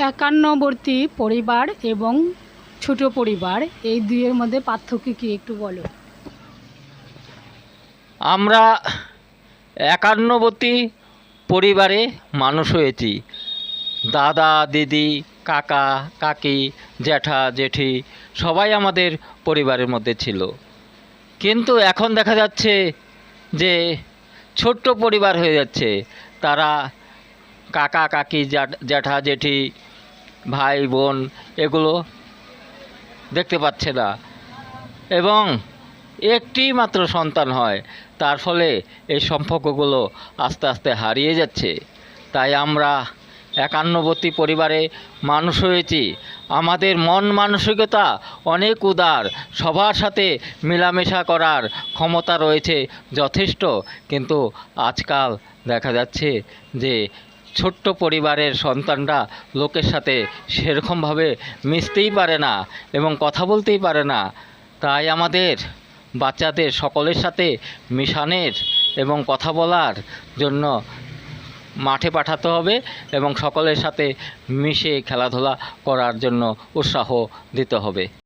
একান্নবর্তী পরিবার এবং ছোট পরিবার, এই দুইয়ের মধ্যে পার্থক্য কি একটু বলো? আমরা একান্নবর্তী পরিবারে মানুষ হয়েছি। দাদা, দিদি, কাকা, কাকি, জ্যাঠা, জেঠি সবাই আমাদের পরিবারের মধ্যে ছিল। কিন্তু এখন দেখা যাচ্ছে যে ছোট্ট পরিবার হয়ে যাচ্ছে। তারা কাকা, কাকি জ্যাঠা, জেঠি, ভাই, বোন, এগুলো দেখতে পাচ্ছে না। এবং একটি মাত্র সন্তান হয়, তার ফলে এই সম্পর্কগুলো আস্তে আস্তে হারিয়ে যাচ্ছে। তাই আমরা একান্নবর্তী পরিবারে মানুষ হয়েছি। আমাদের মন মানসিকতা অনেক উদার, সবার সাথে মেলামেশা করার ক্ষমতা রয়েছে যথেষ্ট। কিন্তু আজকাল দেখা যাচ্ছে যে ছোট্ট পরিবারের সন্তানরা লোকের সাথে সেরকমভাবে মিশতেই পারে না এবং কথা বলতেই পারে না। তাই আমাদের বাচ্চাদের সকলের সাথে মিশানের এবং কথা বলার জন্য মাঠে পাঠাতে হবে এবং সকলের সাথে মিশে খেলাধুলা করার জন্য উৎসাহ দিতে হবে।